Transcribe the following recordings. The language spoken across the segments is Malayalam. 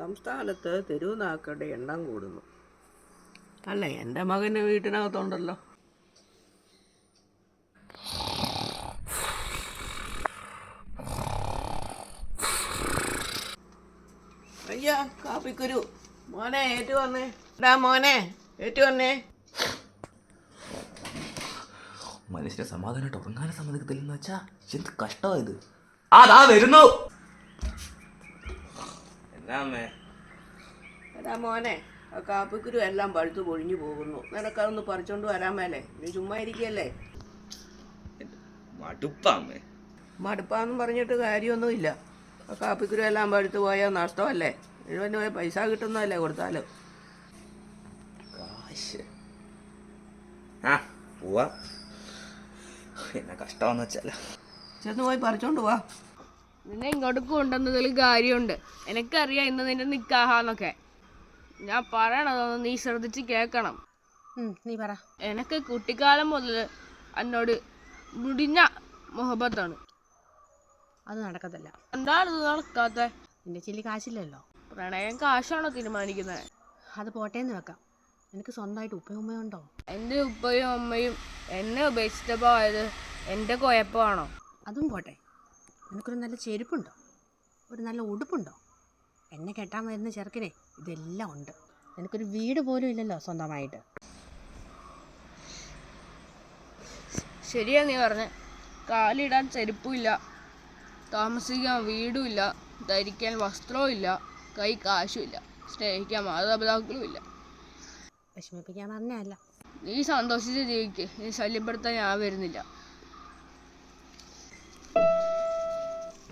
സംസ്ഥാനത്ത് തെരുവുനാക്കളുടെ എണ്ണം കൂടുന്നു. അല്ല എന്റെ മകന്റെ വീട്ടിനകത്തുണ്ടല്ലോ. അയ്യാ കാപ്പിക്കുരു. മോനെ ഏറ്റു വന്നേ. എടാ മോനെ ഏറ്റു വന്നേ. മനുഷ്യനെ സമാധാനമായിട്ട് ഉറങ്ങാനും സമ്മതിക്കത്തില്ലെന്ന് വെച്ചാ എന്ത് കഷ്ടമായത് അതാ വരുന്നു. എടാ മോനെ ആ കാപ്പിക്കുരു എല്ലാം പഴുത്തു പൊഴിഞ്ഞു പോകുന്നു. നിനക്കതൊന്ന് പറിച്ചോണ്ട് വരാൻ മേലേ. നീ ചുമ്മാ ഇരിക്കല്ലേ? മടുപ്പാമ്മേ മടുപ്പാന്നും പറഞ്ഞിട്ട് കാര്യമൊന്നുമില്ല. ആ കാപ്പിക്കുരു എല്ലാം പഴുത്തു പോയാൽ നഷ്ടമല്ലേ? എഴുപതിന് പോയി പൈസ കിട്ടുന്നതല്ലേ കൊടുത്താലും? കാശ്. ആ പോവാ. എന്നാ കഷ്ടമെന്ന് വെച്ചാലോ. ചെന്ന് പോയി പറിച്ചോണ്ട് പോവാ നിന്നെ ഇങ്ങോട്ട് കൊണ്ടുവന്നതിൽ കാര്യമുണ്ട്. എനിക്കറിയാം ഇന്ന് നിന്റെ നിക്കാഹാന്നൊക്കെ. ഞാൻ പറയണതൊന്ന് നീ ശ്രദ്ധിച്ച് കേൾക്കണം. നീ പറ. എനിക്ക് കുട്ടിക്കാലം മുതൽ എന്നോട് മുടിഞ്ഞ മുഹബത്താണ്. അത് നടക്കത്തില്ല. എന്താണ് ഇത് നടക്കാത്ത? നിന്റെ ചില്ലി കാശില്ലല്ലോ. പ്രണയം കാശാണോ തീരുമാനിക്കുന്നത് അത് പോട്ടേന്ന് വെക്കാം. എനിക്ക് സ്വന്തമായിട്ട് ഉപ്പയും ഉമ്മയും ഉണ്ടോ? എന്റെ ഉപ്പയും അമ്മയും എന്നെ ഉപേക്ഷിച്ചപ്പോൾ ആയത് എന്റെ കുഴപ്പമാണോ അതും പോട്ടെ. നിനക്കൊരു നല്ല ചെരുപ്പുണ്ടോ? ഒരു നല്ല ഉടുപ്പുണ്ടോ? എന്നെ കെട്ടാൻ വരുന്ന ചെറുക്കനെ ഇതെല്ലാം ഉണ്ട്. നിനക്കൊരു വീട് പോലും ഇല്ലല്ലോ സ്വന്തമായിട്ട്. ശരിയാ നീ പറഞ്ഞ. കാലിടാൻ ചെരുപ്പുമില്ല. താമസിക്കാൻ വീടുമില്ല. ധരിക്കാൻ വസ്ത്രവും ഇല്ല കൈ കാശുമില്ല. സ്നേഹിക്കാൻ മാതാപിതാക്കളും ഇല്ല വിഷമിപ്പിക്കാൻ പറഞ്ഞല്ല നീ സന്തോഷിച്ച് ജീവിക്ക്. നീ ശല്യപ്പെടുത്താൻ ഞാൻ വരുന്നില്ല.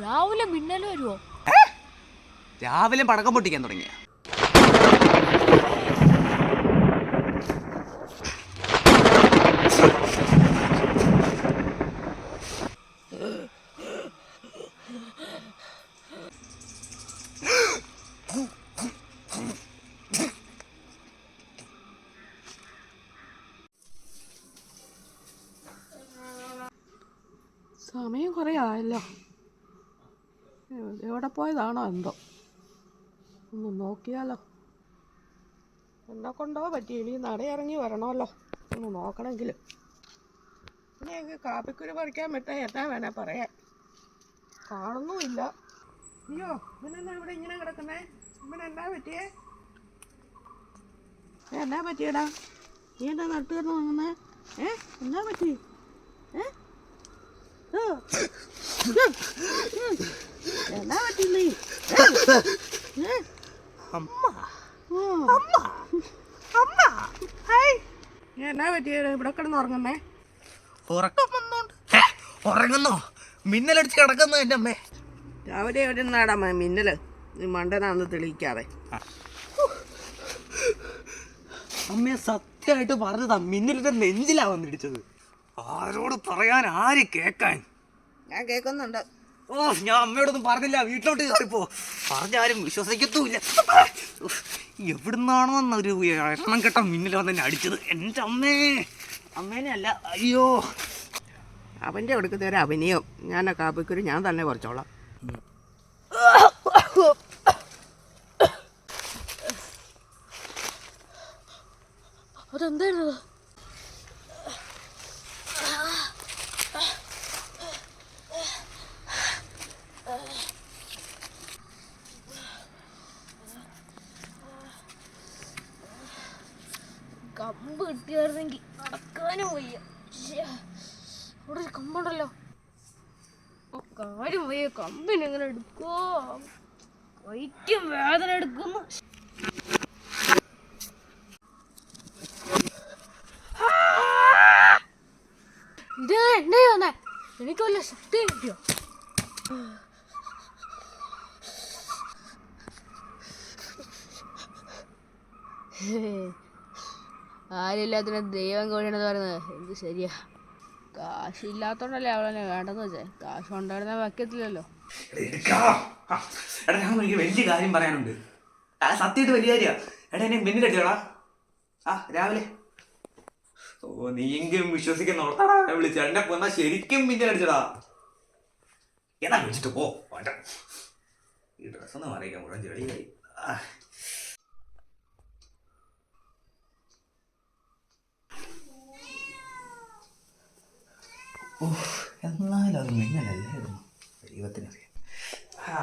രാവിലെ മിന്നൽ വരുമോ രാവിലെ പടക്കം പൊട്ടിക്കാൻ തുടങ്ങിയ. സമയം കുറേ ആയല്ലോ. എവിടെ പോയതാണോ എന്തോ. ഒന്ന് നോക്കിയാലോ. എന്നെ കൊണ്ടോ പറ്റി? ഇനി നടയിറങ്ങി വരണമല്ലോ. ഒന്ന് നോക്കണമെങ്കിൽ ഇനിയൊക്കെ കാപ്പിക്കുരു പറിക്കാൻ വിട്ടാൽ എന്നാ വേണേ പറയാൻ. കാണുന്നുമില്ല. അയ്യോ ഇവനെന്നാ ഇവിടെ ഇങ്ങനെ കിടക്കുന്നേ? ഇവനെന്നാ പറ്റിയേ? എന്നാ പറ്റിയടാ? നീ എന്താ നട്ടു കിടന്ന് വാങ്ങുന്നേ ഏ? എന്നാ പറ്റി? ഏ. എന്നാ പറ്റി നീ ഏ? അമ്മ. ഓ. അമ്മ. ഹായ്. നീ എന്നാ പറ്റിയത്? ഇവിടെ കിടന്ന് ഉറങ്ങുന്നേ. ഉറക്കം വന്നോണ്ട്. ഉറങ്ങുന്നോ? മിന്നലടിച്ച് കിടക്കുന്നു എന്റെ അമ്മേ? രാവിലെ എവിടെ നിന്നാടാ മിന്നൽ? നീ മണ്ടനാന്ന് തെളിയിക്കാതെ. അമ്മയെ സത്യമായിട്ട് പറഞ്ഞതാ മിന്നലിന്റെ നെഞ്ചിലാ വന്നിടിച്ചത്. ആരോട് പറയാൻ ആര് കേക്കാൻ ഞാൻ കേൾക്കുന്നുണ്ട്. ഓ ഞാൻ അമ്മയോടൊന്നും പറഞ്ഞില്ല. വീട്ടിലോട്ട് കയറിപ്പോ പറഞ്ഞാരും വിശ്വസിക്കത്തുമില്ല. എവിടുന്നാണോ ഒരു എണ്ണം കെട്ട മിന്നിൽ വന്ന് എന്നെ അടിച്ചത്. എന്റെ അമ്മേ. അമ്മേനെ അല്ല അയ്യോ. അവന്റെ അടുക്കത്തെ ഒരു അഭിനയം. ഞാൻ ആ കാപ്പിക്കുരു ഞാൻ തന്നെ കുറച്ചോളാം. അതെന്തായിരുന്നു? കിട്ടിയായിരുന്നെങ്കിൽ നടക്കാനും വയ്യ. ഇവിടെ ഒരു കമ്പുണ്ടല്ലോ. കാര്യം വയ്യ കമ്പിന് എങ്ങനെ എടുക്കോ വൈറ്റും വേദന എടുക്കുന്നു. ഇത് എന്നെ എനിക്ക് വല്ല ശക്തി കിട്ടിയോ? ആരില്ലാത്തിന് ദൈവം കോഴിയാണെന്ന് പറയുന്നത്. എന്ത് ശരിയാ? കാശില്ലാത്തോണ്ടല്ലേ അവളെന്നെ വേണ്ടെന്ന് വെച്ചേ. കാശ് കൊണ്ടുവരുന്ന വയ്ക്കത്തില്ലല്ലോ എടാ ഞാൻ വലിയ കാര്യം പറയാനുണ്ട്. ആ സത്യമായിട്ട് വലിയ കാര്യ. എടാ എന്നെ ആ രാവിലെ. ഓ നീയെങ്കിലും വിശ്വസിക്കുന്നോളാ വിളിച്ച. എന്നെ പോന്നാ ശരിക്കും മിന്നലടിച്ചടാ എന്നാ വിളിച്ചിട്ട് പോ. വേണ്ട. ഈ ഡ്രസ്സൊന്നും അറിയിക്കാം മുഴുവൻ ചെളിയായി. ആ. എന്നാലും അത് മിന്നലല്ലായിരുന്നു ദൈവത്തിനറിയാം. ആ,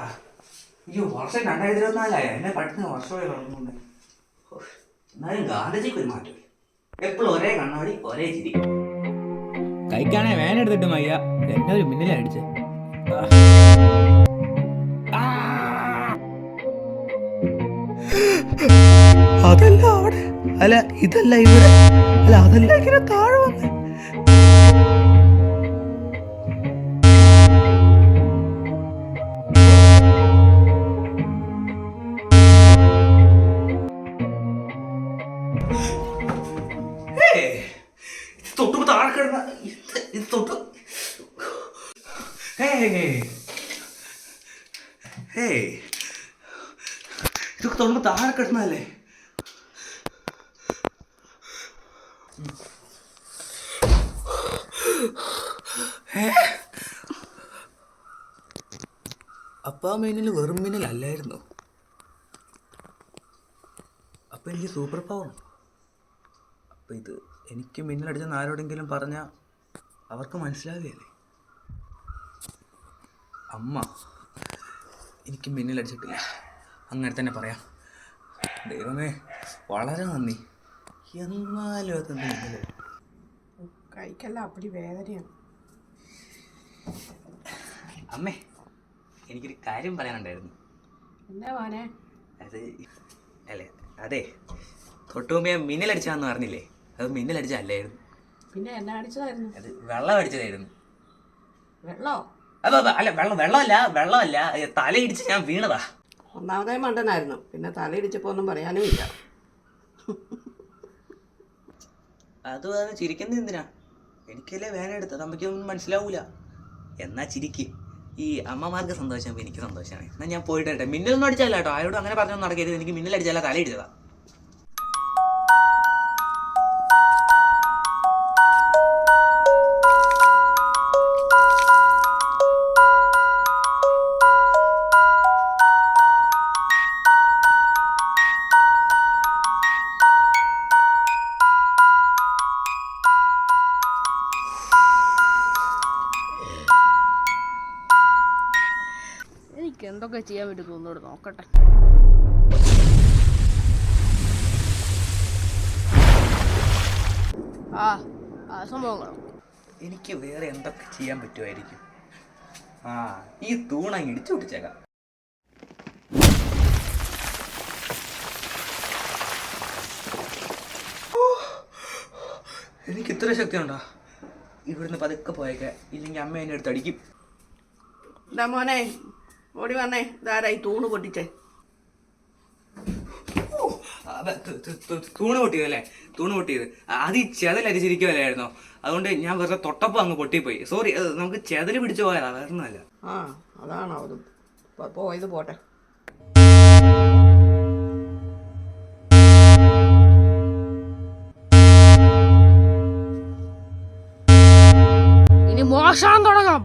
അയ്യോ വർഷം രണ്ടായിരത്തി ഇരുപത്തിനാലായ എന്നെ പഠിക്കുന്ന വർഷമായി വളർന്നുണ്ട് ഓ, എന്നാലും ഗാന്ധിജിക്ക് ഒരു മാറ്റമില്ല എപ്പോഴും ഒരേ കണ്ണാടി ഒരേ ചിരി. കൈക്കാണെ വേനെടുത്തിട്ട് മയ്യ എന്നെ ഒരു മിന്നലടിച്ച് അതല്ല അവിടെ. അല്ല ഇതല്ല ഇവിടെ. അല്ല അതല്ല ഇങ്ങനെ താഴെ വന്ന്. ഹേയ് ഇതൊക്കെ തൊടുമ്പോ താഴെ കിടന്നതല്ലേ അപ്പാ മീനിൽ വെറും മീനിൽ അല്ലായിരുന്നു അപ്പൊ എനിക്ക് സൂപ്പർ പവർ അപ്പൊ ഇത് എനിക്ക് മിന്നലടിച്ചെന്ന് ആരോടെങ്കിലും പറഞ്ഞാൽ അവർക്ക് മനസ്സിലാകുകയല്ലേ അമ്മ. എനിക്ക് മിന്നലടിച്ചിട്ടില്ല. അങ്ങനെ തന്നെ പറയാം. ദൈവമേ വളരെ നന്ദി. എന്നാലും അത് കൈക്കെല്ലാം അപ്പടി വേദനയാണ്. അമ്മേ എനിക്കൊരു കാര്യം പറയാനുണ്ടായിരുന്നു. എന്താ മോനെ? അത് അല്ലേ അതെ തൊട്ടുമുമ്പ് ഞാൻ മിന്നലടിച്ചാന്ന് പറഞ്ഞില്ലേ? അത് മിന്നലടിച്ചല്ലായിരുന്നു പിന്നെ എന്നാ അടിച്ചതായിരുന്നു? അത് വെള്ളം അടിച്ചതായിരുന്നു. വെള്ളോ? അപ്പൊ അല്ല വെള്ളം വെള്ളമല്ല വെള്ളമല്ല. തലയിടിച്ച് ഞാൻ വീണതാ. ഒന്നാമതേ മണ്ടനായിരുന്നു. പിന്നെ തലയിടിച്ചപ്പോ ഒന്നും പറയാനും ഇല്ല. അത് അത് ചിരിക്കുന്നത് എന്തിനാ? എനിക്കല്ലേ വേന എടുത്തത്? അമ്മയ്ക്കൊന്നും മനസ്സിലാവൂല. എന്നാ ചിരിക്ക്. ഈ അമ്മമാർക്ക് സന്തോഷം എനിക്ക് സന്തോഷമാണ്. എന്നാ ഞാൻ പോയിട്ട് മിന്നലൊന്നും അടിച്ചാലോ? കേട്ടോ ആരോടും അങ്ങനെ പറഞ്ഞൊന്നും നടക്കരുത്. എനിക്ക് മിന്നലടിച്ചല്ല തലയിടിച്ചതാ എന്തൊക്കെ ചെയ്യാൻ പറ്റും ഒന്നുകൂടെ നോക്കട്ടെ. ആ ആ സംഭവങ്ങളോ? എനിക്ക് വേറെ എന്തൊക്കെ ചെയ്യാൻ പറ്റുമായിരിക്കും? ആ ഈ തൂണ ഇടിച്ചു പിടിച്ചേക്കാം. എനിക്ക് ഇത്ര ശക്തി ഉണ്ടോ ഇവിടുന്ന് പതുക്കെ പോയേക്കാം. ഇല്ലെങ്കിൽ അമ്മ എന്നെ അടുത്ത് അടിക്കും. മോനെ ഓടി വന്നേ. ഇതാരായി? തൂണ് പൊട്ടിച്ചേ. തൂണ് പൊട്ടിയതല്ലേ തൂണ് പൊട്ടിയത്. അത് ഈ ചെതൽ അരിച്ചിരിക്കുമല്ലായിരുന്നോ അതുകൊണ്ട് ഞാൻ വെറുതെ തൊട്ടപ്പോൾ അങ്ങ് പൊട്ടിപ്പോയി. സോറി നമുക്ക് ചെതൽ പിടിച്ചു പോയതാ വേറെ ഒന്നുമല്ല ആ അതാണ് അത്? പോയത് പോട്ടെ. ഇനി മോശം തുടങ്ങാം.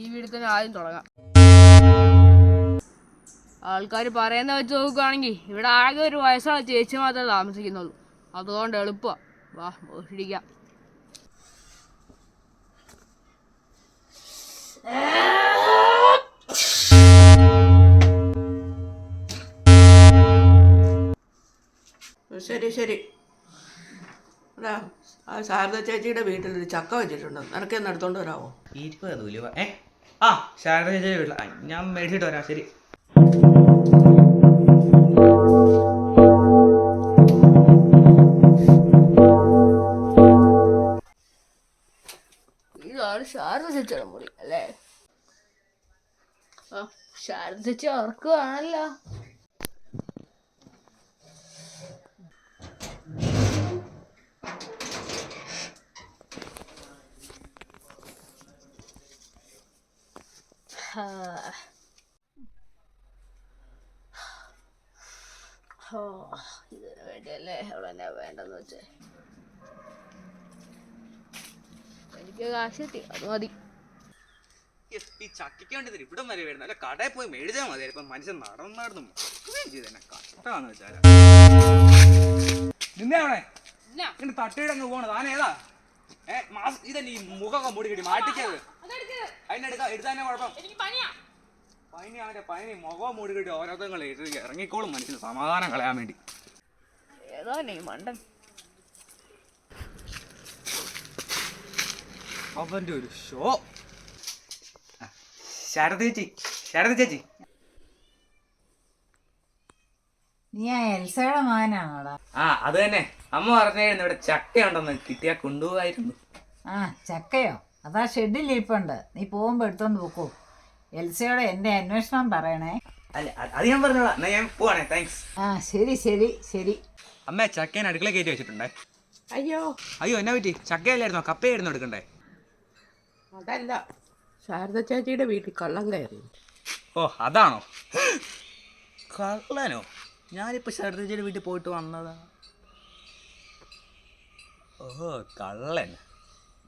ഈ വീട്ടിൽ തന്നെ ആദ്യം തുടങ്ങാം. ആൾക്കാർ പറയുന്ന വെച്ച് നോക്കുകയാണെങ്കിൽ ഇവിടെ ആകെ ഒരു വയസ്സുള്ള ചേച്ചി മാത്രമേ താമസിക്കുന്നുള്ളൂ. അതുകൊണ്ട് എളുപ്പമാണ് വാ മോഷിടിക്കാം. ശരി ശരി. എടാ ആ ശാരദ ചേച്ചിയുടെ വീട്ടിൽ ഒരു ചക്ക വെച്ചിട്ടുണ്ട്. നിനക്ക് എന്ന് എടുത്തോണ്ട് വരാമോ ഇരുപത് ഏ? ആ ശാരദ ചേച്ചിയുടെ വീട്ടിൽ ഞാൻ മേടിച്ചിട്ട് വരാം. ശരി. ഇതാണ് ശാരദ ചേച്ചിയുടെ മുറി അല്ലേ? ആ ശാരദ ചേച്ചി ഉറക്കുവാണല്ലോ ഹാ. ഓ ഇതിനു വേണ്ടിയല്ലേ അവളെന്നെ വേണ്ടെന്ന് വെച്ചേ എനിക്ക് കാശ് മതി. വേണ്ടി ഇവിടം വരെ അല്ല കടയിൽ പോയി മേടിച്ചാൽ മതി. ഇപ്പം മനുഷ്യൻ നടന്നു നടന്നു ചെയ്തന്നെ കഷ്ടമാന്ന് വെച്ചാൽ നിന്നേ അവിടെ? ഇങ്ങനെ തട്ടിയിടങ്ങ് പോണ. ഏതാ? ഏ മാസ്ക് ഇതന്നെ ഈ മുഖമൊക്കെ മൂടി കിട്ടി മാറ്റിക്കത് അതിനെടുക്ക എടുത്താനേ കുഴപ്പം? പനി അവന്റെ പനി മുഖം മൂടി കിട്ടി ഓരോരുത്തങ്ങൾ ഇറങ്ങിക്കോളും മനുഷ്യന്. സമാധാനം കളയാൻ വേണ്ടി. ഏതാ നീ മണ്ടൻ? അവന്റെ ഒരു ഷോ ശാരദ ചേച്ചി ശാരദ ചേച്ചി. നീ ആ എൽസയുടെ മകനാണോടാ? ആ അത് തന്നെ. അമ്മ പറഞ്ഞായിരുന്നു ഇവിടെ ചക്കയുണ്ടെന്ന് കിട്ടിയാ കൊണ്ടുപോകായിരുന്നു. ആ ചക്കയോ? അതാ ഷെഡിൽ ഇരിപ്പുണ്ട്. നീ പോകുമ്പോ എടുത്തോണ്ട് പോക്കോ. എൽസയോടെ എന്റെ അന്വേഷണം പറയണേ. അല്ല അത് ഞാൻ പറഞ്ഞോളാം. എന്നാ ഞാൻ പോവാണേ. താങ്ക്സ് ആ ശരി ശരി ശരി. അമ്മ ചക്കേനെ അടുക്കള കയറ്റി വെച്ചിട്ടുണ്ടേ? അയ്യോ. അയ്യോ എന്നാ പറ്റി? ചക്കയല്ലായിരുന്നോ? കപ്പയായിരുന്നു എടുക്കണ്ടേ? അതല്ല ശാരദ ചേച്ചിയുടെ വീട്ടിൽ കള്ളം കയറി. ഓ അതാണോ? കള്ളനോ? ഞാനിപ്പോ ചേച്ചിയുടെ വീട്ടിൽ പോയിട്ട് വന്നതാ. ഓ കള്ളൻ.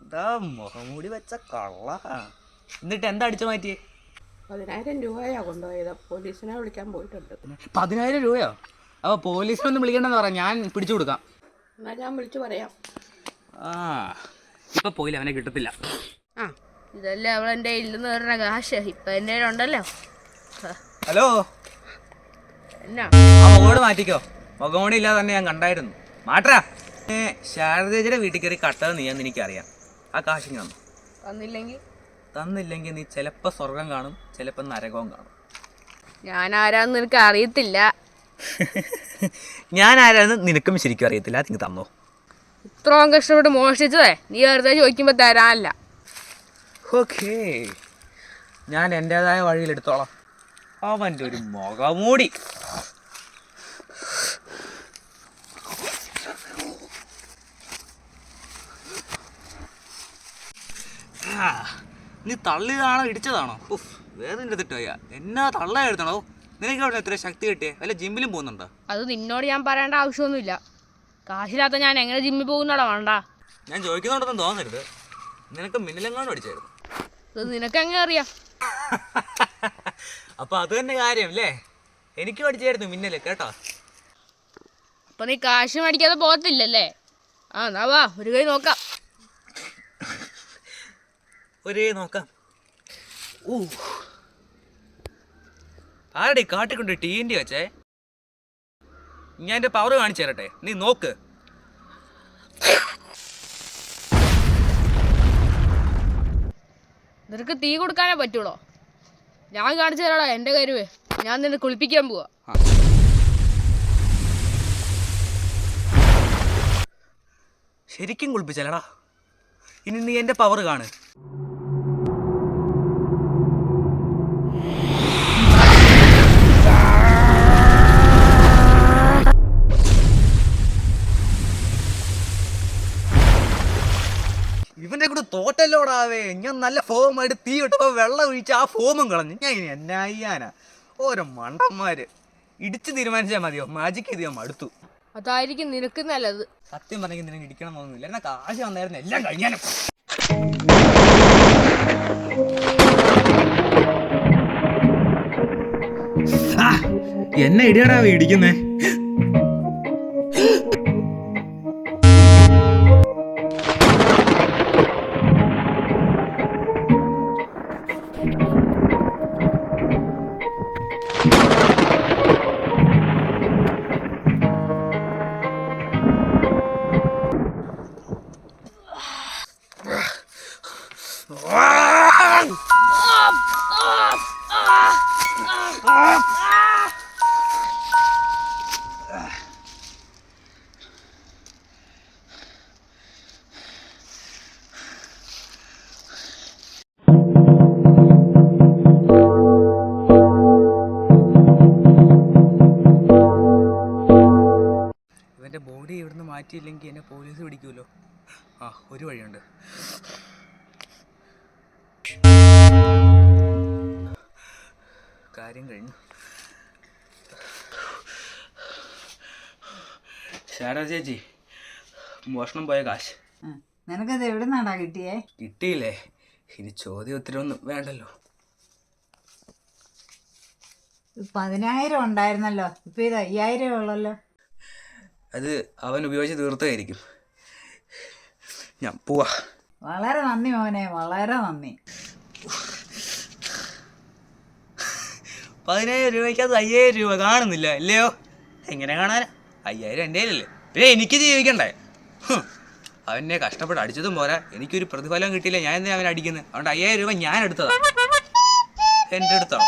എന്താ മുഖംമൂടി വെച്ച കള്ള. എന്നിട്ട് എന്താ അടിച്ചു മാറ്റിയേ? പതിനായിരം രൂപയാ കൊണ്ടുപോയത്. പോലീസിനെ വിളിക്കാൻ പോയിട്ടുണ്ട്. പതിനായിരം രൂപയോ? അപ്പോൾ പോലീസിനൊന്നും വിളിക്കണ്ടെന്ന് പറയാം. ഞാൻ പിടിച്ചു കൊടുക്കാം. എന്നാൽ ഞാൻ വിളിച്ചു പറയാം. ആ ഇപ്പൊ പോയില്ല അവനെ കിട്ടത്തില്ല. ആ. ഇതല്ലേ അവളെന്റെ ഇല്ലെന്ന് പറഞ്ഞ കാശ്. ഇപ്പൊ എന്റെ ഉണ്ടല്ലോ. ഹലോ? എന്നാ? ആ മുഖോട് മാറ്റിക്കോ. മുഖമോടി ഇല്ലാതെ തന്നെ ഞാൻ കണ്ടായിരുന്നു. മാറ്റാ ശാരദേജിയുടെ വീട്ടിൽ കയറി കട്ടത് നീയെന്ന് എനിക്കറിയാം. ആ കാശ് ഞാൻ തന്നില്ലെങ്കിൽ? തന്നില്ലെങ്കിൽ നീ ചിലപ്പോ സ്വർഗം കാണും ചിലപ്പോ നരകവും കാണും. ഞാൻ ആരാന്ന് നിനക്ക് അറിയത്തില്ല. ഞാൻ ആരാന്ന് നിനക്കും ശരിക്കും അറിയത്തില്ല. അത് നീ തന്നോ. ഇത്രയും കഷ്ടപ്പെട്ട് മോഷ്ടിച്ചതേ? നീ വെറുതെ ചോദിക്കുമ്പോൾ തരാനല്ല. ഓക്കേ. ഞാൻ എന്റെതായ വഴിയിൽ എടുത്തോളാം. അവന്റെ ഒരു മുഖമൂടി നീ തള്ളിയതാണോ ഇടിച്ചതാണോ? ഉഫ് വേറെ എടുത്തിട്ടോ അയ്യാ എന്നാ തള്ള എടുത്തണോ? നിനക്ക് അവിടെ എത്ര ശക്തി കിട്ടിയേ? അല്ല ജിമ്മിലും പോകുന്നുണ്ടോ? അത് നിന്നോട് ഞാൻ പറയേണ്ട ആവശ്യമൊന്നുമില്ല. കാശില്ലാത്ത ഞാൻ എങ്ങനെ ജിമ്മിൽ പോകുന്നടാ വേണ്ട? ഞാൻ ചോദിക്കുന്നുണ്ടെന്ന് തോന്നരുത്. നിനക്ക് മിന്നലെങ്ങാണ്ട് അടിച്ചായിരുന്നു. ഇത് നിനക്ക് എങ്ങനെ അറിയാം. അപ്പൊ അത് തന്നെ കാര്യം അല്ലേ? എനിക്ക് പഠിച്ചായിരുന്നു മിന്നൽ കേട്ടോ? അപ്പൊ നീ കാശ് മേടിക്കാതെ പോകത്തില്ലല്ലേ? ആ എന്നാ വാ ഒരു കൈ നോക്കാം. ഒരു കൈ നോക്കാം. ഊ. ആരടി കാട്ടിക്കൊണ്ട് ടീന്റെ വെച്ചേ? ഞാൻ എന്റെ പവർ കാണിച്ചു തരട്ടെ. നീ നോക്ക്. നിനക്ക് തീ കൊടുക്കാനേ പറ്റുള്ളോ? ഞാൻ കാണിച്ചു തരാടാ എന്റെ കരുവേ. ഞാൻ നിന്നെ കുളിപ്പിക്കാൻ പോവാ. ശരിക്കും കുളിപ്പിച്ചല്ലടാ ഇനി നീ എന്റെ പവർ കാണ്. തോറ്റല്ലോടാവേ. ഞാൻ നല്ല ഫോം ആയിട്ട് തീ ഇട്ടപ്പോൾ വെള്ളം ഒഴിച്ച് ആ ഫോമും കളഞ്ഞു. ഞാൻ ഇനി എന്നാ ചെയ്യാനാ? ഓരോ മണ്ടന്മാര്. ഇടിച്ച് തീരുമാനിച്ചാൽ മതിയോ? മാജിക് ചെയ്ത് ഞാൻ മടുത്തു. അതായിരിക്കും നിനക്ക് നല്ലത്. സത്യം പറഞ്ഞെങ്കിൽ നിനക്ക് ഇടിക്കണം എന്നൊന്നുമില്ല എന്നാ കാശ് വന്നായിരുന്നു. എല്ലാം കഴിഞ്ഞാലും എന്നെ ഇടിയടാ ഇടിക്കുന്നേ. മാറ്റിയില്ലെങ്കിൽ എന്നെ പോലീസ് പിടിക്കുമല്ലോ ആ ഒരു വഴിയുണ്ട്. കാര്യം കഴിഞ്ഞു. ശാരദ ചേച്ചി മോഷണം പോയ കാശ്. നിനക്കത് എവിടെ നിന്നാടാ കിട്ടിയേ? കിട്ടിയില്ലേ? ഇനി ചോദ്യം ഉത്തരവൊന്നും വേണ്ടല്ലോ. പതിനായിരം ഉണ്ടായിരുന്നല്ലോ ഇപ്പൊ ഇത് അയ്യായിരം ഉള്ളല്ലോ. അത് അവൻ ഉപയോഗിച്ച് തീർത്തതായിരിക്കും. ഞാൻ പോവാ. വളരെ നന്ദി മോനെ വളരെ നന്ദി. പതിനായിരം രൂപയ്ക്ക് അത് അയ്യായിരം രൂപ കാണുന്നില്ല അല്ലയോ എങ്ങനെ കാണാനാ? അയ്യായിരം എന്റെ കയ്യിലല്ലേ. പിന്നെ എനിക്ക് ജീവിക്കണ്ടേ? അവനെ കഷ്ടപ്പെട്ട് അടിച്ചതും പോരാ. എനിക്കൊരു പ്രതിഫലം കിട്ടിയില്ല ഞാൻ എന്തിനാ അവനെ അടിക്കുന്നത്? അതുകൊണ്ട് അയ്യായിരം രൂപ ഞാൻ എടുത്തതാ. എന്റെ അടുത്താണോ?